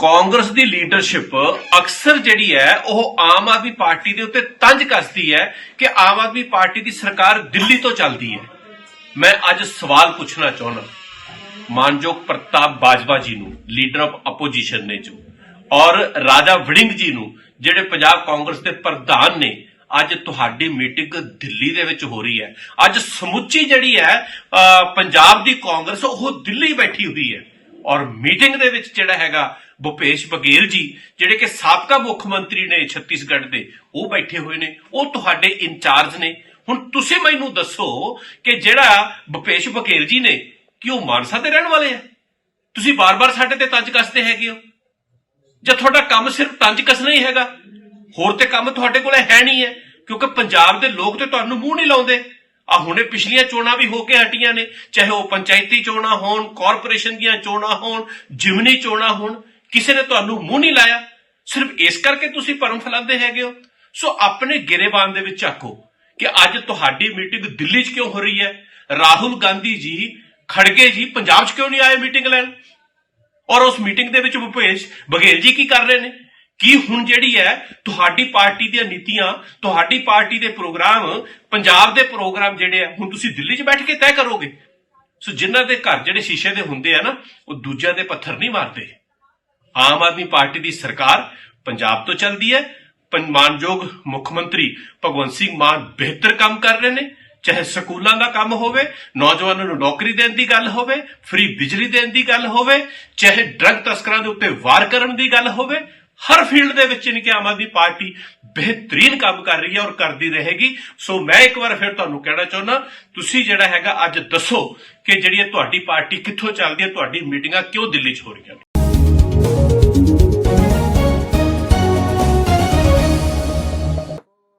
ਕਾਂਗਰਸ ਦੀ leadership ਅਕਸਰ ਜਿਹੜੀ ਹੈ, ਉਹ ਆਮ ਆਦਮੀ ਪਾਰਟੀ ਦੇ ਉੱਤੇ ਤੰਜ ਕੱਸਦੀ ਹੈ ਕਿ ਆਮ ਆਦਮੀ ਪਾਰਟੀ ਦੀ ਸਰਕਾਰ ਦਿੱਲੀ ਤੋਂ ਚੱਲਦੀ ਹੈ। ਮੈਂ ਅੱਜ ਸਵਾਲ ਪੁੱਛਣਾ ਚਾਹੁੰਦਾ ਮਾਨਯੋਗ ਪ੍ਰਤਾਪ ਬਾਜਵਾ ਜੀ ਨੂੰ ਲੀਡਰ ਆਫ ਆਪੋਜੀਸ਼ਨ ਨੇ ਜੋ, ਔਰ ਰਾਜਾ ਵੜਿੰਗ ਜੀ ਨੂੰ, ਜਿਹੜੇ ਪੰਜਾਬ ਕਾਂਗਰਸ ਦੇ ਪ੍ਰਧਾਨ ਨੇ, ਅੱਜ ਤੁਹਾਡੀ ਮੀਟਿੰਗ ਦਿੱਲੀ ਦੇ ਵਿੱਚ ਹੋ ਰਹੀ ਹੈ। ਅੱਜ ਸਮੁੱਚੀ ਜਿਹੜੀ ਹੈ ਪੰਜਾਬ ਦੀ ਕਾਂਗਰਸ, ਉਹ ਦਿੱਲੀ ਬੈਠੀ ਹੋਈ ਹੈ। ਔਰ ਮੀਟਿੰਗ ਦੇ ਵਿੱਚ ਜਿਹੜਾ ਹੈਗਾ ਭੁਪੇਸ਼ ਬਘੇਲ ਜੀ, ਜਿਹੜੇ ਕਿ ਸਾਬਕਾ ਮੁੱਖ ਮੰਤਰੀ ਨੇ ਛੱਤੀਸਗੜ੍ਹ ਦੇ, ਉਹ ਬੈਠੇ ਹੋਏ ਨੇ, ਉਹ ਤੁਹਾਡੇ ਇੰਚਾਰਜ ਨੇ। ਹੁਣ ਤੁਸੀਂ ਮੈਨੂੰ ਦੱਸੋ ਕਿ ਜਿਹੜਾ ਭੁਪੇਸ਼ ਬਘੇਲ ਜੀ ਨੇ, ਕਿ ਉਹ ਮਾਨਸਾ ਦੇ ਰਹਿਣ ਵਾਲੇ ਆ? ਤੁਸੀਂ ਬਾਰ-ਬਾਰ ਸਾਡੇ ਤੇ ਤੰਜ ਕੱਸਦੇ ਹੈਗੇ ਹੋ? ਜਾਂ ਤੁਹਾਡਾ ਕੰਮ ਸਿਰਫ ਤੰਜ ਕੱਸਣਾ ਹੀ ਹੈਗਾ? ਹੋਰ ਤੇ ਕੰਮ ਤੁਹਾਡੇ ਕੋਲੇ ਹੈ ਨਹੀਂ ਹੈ, ਕਿਉਂਕਿ ਪੰਜਾਬ ਦੇ ਲੋਕ ਤੇ ਤੁਹਾਨੂੰ ਮੂੰਹ ਨਹੀਂ ਲਾਉਂਦੇ। ਆ ਹੁਣੇ ਪਿਛਲੀਆਂ ਚੋਣਾਂ ਵੀ ਹੋ ਕੇ ਹਟੀਆਂ ਨੇ, ਚਾਹੇ ਉਹ ਪੰਚਾਇਤੀ ਚੋਣਾਂ ਹੋਣ, ਕਾਰਪੋਰੇਸ਼ਨ ਦੀਆਂ ਚੋਣਾਂ ਹੋਣ, ਜਿਮਨੀ ਚੋਣਾਂ ਹੋਣ, ਕਿਸੇ ਨੇ ਤੁਹਾਨੂੰ ਮੂੰਹ ਨਹੀਂ ਲਾਇਆ। ਸਿਰਫ ਇਸ ਕਰਕੇ ਤੁਸੀਂ ਭਰਮ ਫੈਲਾਉਂਦੇ ਹੈਗੇ ਹੋ। ਸੋ ਆਪਣੇ ਗਿਰੇਬਾਨ ਦੇ ਵਿੱਚ ਆਖੋ ਕਿ ਅੱਜ ਤੁਹਾਡੀ ਮੀਟਿੰਗ ਦਿੱਲੀ 'ਚ ਕਿਉਂ ਹੋ ਰਹੀ ਹੈ? ਰਾਹੁਲ ਗਾਂਧੀ ਜੀ, ਖੜਗੇ ਜੀ ਪੰਜਾਬ 'ਚ ਕਿਉਂ ਨਹੀਂ ਆਏ ਮੀਟਿੰਗ ਲੈਣ? ਔਰ ਉਸ ਮੀਟਿੰਗ ਦੇ ਵਿੱਚ ਭੁਪੇਸ਼ ਬਘੇਲ ਜੀ ਕੀ ਕਰ ਰਹੇ ਨੇ? ਕੀ ਹੁਣ ਜਿਹੜੀ ਹੈ ਤੁਹਾਡੀ ਪਾਰਟੀ ਦੀਆਂ ਨੀਤੀਆਂ, ਤੁਹਾਡੀ ਪਾਰਟੀ ਦੇ ਪ੍ਰੋਗਰਾਮ, ਪੰਜਾਬ ਦੇ ਪ੍ਰੋਗਰਾਮ ਜਿਹੜੇ ਆ, ਹੁਣ ਤੁਸੀਂ ਦਿੱਲੀ 'ਚ ਬੈਠ ਕੇ ਤੈਅ ਕਰੋਗੇ। ਸੋ ਜਿਨ੍ਹਾਂ ਦੇ ਘਰ ਜਿਹੜੇ ਸ਼ੀਸ਼ੇ ਦੇ ਹੁੰਦੇ ਆ ਨਾ, ਉਹ ਦੂਜਿਆਂ ਦੇ ਪੱਥਰ ਨਹੀਂ ਮਾਰਦੇ। ਆਮ ਆਦਮੀ ਪਾਰਟੀ ਦੀ ਸਰਕਾਰ ਪੰਜਾਬ ਤੋਂ ਚੱਲਦੀ ਹੈ। ਮਾਨਯੋਗ ਮੁੱਖ ਮੰਤਰੀ ਭਗਵੰਤ ਸਿੰਘ ਮਾਨ ਬਿਹਤਰ ਕੰਮ ਕਰ ਰਹੇ ਨੇ। ਚਾਹੇ ਸਕੂਲਾਂ ਦਾ ਕੰਮ ਹੋਵੇ, ਨੌਜਵਾਨਾਂ ਨੂੰ ਨੌਕਰੀ ਦੇਣ ਦੀ ਗੱਲ ਹੋਵੇ, ਫ੍ਰੀ ਬਿਜਲੀ ਦੇਣ ਦੀ ਗੱਲ ਹੋਵੇ, ਚਾਹੇ ਡਰੱਗ ਤਸਕਰਾਂ ਦੇ ਉੱਤੇ ਵਾਰ ਕਰਨ ਦੀ ਗੱਲ ਹੋਵੇ ਹਰ ਫੀਲਡ ਦੇ ਵਿੱਚ ਇਨਕੀ ਆਮ ਆਦਮੀ ਪਾਰਟੀ ਬਿਹਤਰੀਨ ਕੰਮ ਕਰ ਰਹੀ ਹੈ ਔਰ ਕਰਦੀ ਰਹੇਗੀ। ਸੋ ਮੈਂ ਇੱਕ ਵਾਰ ਫਿਰ ਤੁਹਾਨੂੰ ਕਹਿਣਾ ਚਾਹੁੰਦਾ, ਤੁਸੀਂ ਜਿਹੜਾ ਹੈਗਾ ਅੱਜ ਦੱਸੋ ਕਿ ਜਿਹੜੀ ਤੁਹਾਡੀ ਪਾਰਟੀ ਕਿੱਥੋਂ ਚੱਲਦੀ ਹੈ ਤੁਹਾਡੀ ਮੀਟਿੰਗਾਂ ਕਿਉਂ ਦਿੱਲੀ 'ਚ ਹੋ ਰਹੀਆਂ ਨੇ?